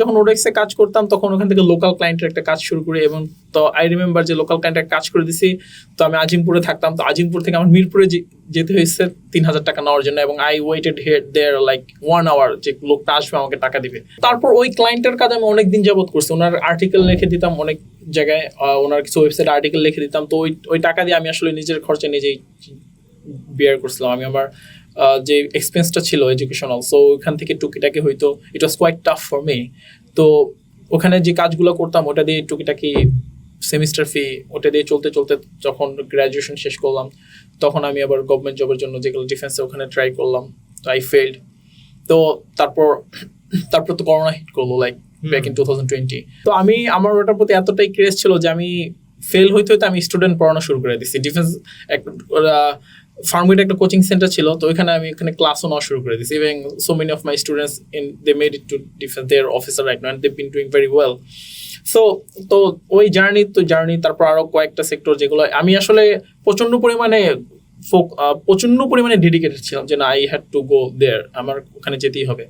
যখন ওডেক্সে কাজ করতাম, তখন ওখান থেকে লোকাল ক্লায়েন্টের একটা কাজ শুরু করি এবং তো আই রিমেম্বার যে লোকাল ক্লায়েন্টের কাজ করে দিছি। তো আমি আজিমপুরে থাকতাম। তো আজিমপুর থেকে আমার মিরপুরে যেতে হয়েছে তিন হাজার টাকা নেওয়ার জন্য এবং I waited head there like one hour যে লোকটা আসবে আমাকে টাকা দিবে। তারপর ওই ক্লায়েন্টের কাজ আমি অনেক দিন যাবত করছি। ওনার আর্টিকেল লিখে দিতাম অনেক জায়গায় ওনার কিছু ওয়েবসাইট আর্টিকেল লিখে দিতাম। তো ওই ওই টাকা দিয়ে আমি আসলে নিজের খরচে নিজেই বিয়ার করছিলাম। আমি আমার যে এক্সপেন্সটা ছিল এডুকেশনাল সো ওখান থেকে টুকিটাকি হইতো it was quite tough for me তো ওখানে যে কাজগুলো করতাম ওটা দিয়ে টুকিটাকি সেমিস্টার ফি ওটা দিয়ে চলতে চলতে যখন গ্র্যাজুয়েশন শেষ করলাম তখন আমি আবার গভর্নমেন্ট জবের জন্য যেগুলো ডিফেন্সে ওখানে ট্রাই করলাম তো আই ফেল্ড তো তারপর তারপর তো করোনা হিট করল like back in two thousand twenty তো আমি আমার ওটার প্রতি এতটাই ক্রেজ ছিল যে আমি ফেল হইতে হইতে আমি স্টুডেন্ট পড়ানো শুরু করে দিছি। ডিফেন্স ফার্মগেট একটা কোচিং সেন্টার ছিল, তো ওইখানে আমি ওখানে ক্লাসও নেওয়া শুরু করে দিয়েছি। এবং so many of my students in they made it to defence their officer right now they been doing very well so তো ওই জার্নি তো জার্নি তারপর আরও কয়েকটা সেক্টর যেগুলো, আমি আসলে প্রচণ্ড পরিমাণে ফোক প্রচণ্ড পরিমাণে ডেডিকেটেড ছিলাম যে না I had to go there আমার ওখানে যেতেই হবে।